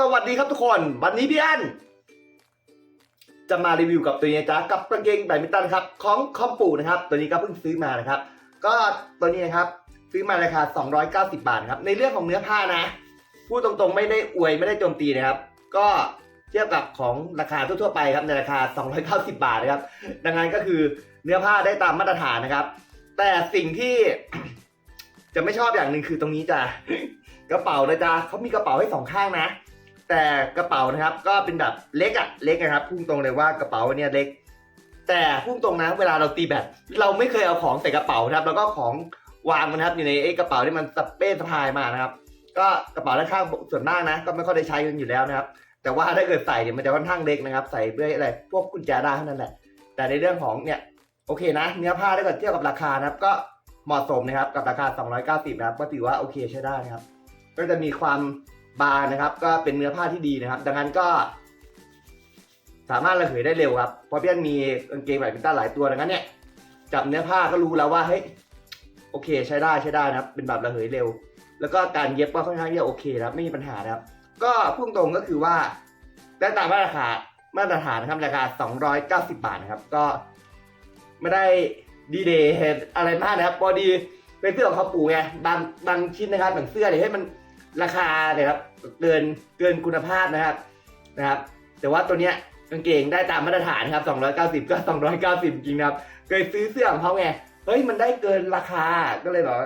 สวัสดีครับทุกคน วันนี้พี่อันจะมารีวิวกับตัวนี้จ๊ะกับกางเกงแบดมินตันครับของคอมปูนะครับ ตัวนี้ก็เพิ่งซื้อมานะครับ ก็ตัวนี้นะครับซื้อมาราคา 290 บาทครับ ในเรื่องของเนื้อผ้านะ พูดตรงๆไม่ได้อวยไม่ได้โจมตีนะครับ ก็เทียบกับของราคาทั่วๆไปครับในราคา 290 บาทนะครับ ดังนั้นก็คือเนื้อผ้าได้ตามมาตรฐานนะครับ แต่สิ่งที่จะไม่ชอบอย่างหนึ่งคือตรงนี้จ้ะกระเป๋านะจ๊ะเขามีกระเป๋าให้สองข้างนะ แต่กระเป๋านะครับก็เป็นแบบเล็กอะเล็กนะครับพุ่งตรงเลยว่ากระเป๋าเนี่ยเล็ก แต่พุ่งตรงนะเวลาเราตีแบตเราไม่เคยเอาของใส่กระเป๋านะครับ แล้วก็ของวางมันะครับอยู่ในไอ้กระเป๋าที่มันสเป้สะพายมานะครับ ก็กระเป๋าด้านข้างส่วนมากนะ ก็ไม่ค่อยได้ใช้กันอยู่แล้วนะครับ แต่ว่าถ้าเกิดใส่เนี่ยมันจะค่อนข้างเล็กนะครับ ใส่เพื่ออะไรพวกกุญแจได้เท่านั้นแหละ แต่ในเรื่องของเนี่ยโอเคนะ เนื้อผ้าถ้าเกิดเทียบกับราคานะครับ ก็เหมาะสมนะครับกับราคา 290นะครับก็ถือว่าโอเคใช้ได้นะครับ ก็จะมีความ บางนะครับ ก็เป็นเนื้อผ้าที่ดีนะครับ ดังนั้นก็ สามารถระเหยได้เร็วครับเพราะพี่อันมีกางเกงแบบพินต้าหลายตัวดังนั้นเนี่ยจับเนื้อผ้าก็รู้แล้วว่าเฮ้ยโอเคใช้ได้ใช้ได้นะครับ เป็นแบบระเหยเร็ว แล้วก็การเย็บก็ค่อนข้างที่จะโอเคนะครับ ไม่มีปัญหานะครับ ก็พุ่งตรงก็คือว่าได้ตามมาตรฐานมาตรฐานนะครับราคา 290 บาทนะครับ ก็ไม่ได้ดีเดย์อะไรมากนะครับพอดีเป็นเสื้อของเขาปูไงบางบางชิ้นนะครับอย่างเสื้อเนี่ยให้มัน ราคาเนี่ยครับเกินเกินคุณภาพนะครับนะครับ แต่ว่าตัวเนี้ยกางเกงได้ตามมาตรฐานครับ 290 ก็ 290 จริงนะครับเคยซื้อเสื้อของเขาไงเฮ้ยมันได้เกินราคาก็เลยบอก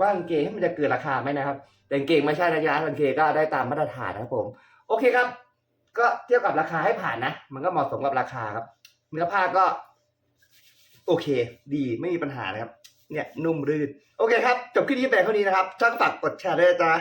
ว่ากางเกงให้มันจะเกินราคาไหมนะครับ แต่กางเกงไม่ใช่นะจ๊ะกางเกงก็ได้ตามมาตรฐานนะครับผม โอเคครับ ก็เทียบกับราคาให้ผ่านนะ มันก็เหมาะสมกับราคาครับ เนื้อผ้าก็ โอเค ดีไม่มีปัญหานะครับ เนี่ยนุ่มรื่นโอเคครับ จบคลิปนี้แต่เท่านี้นะครับช่างฝากกดแชร์ด้วยจ๊ะ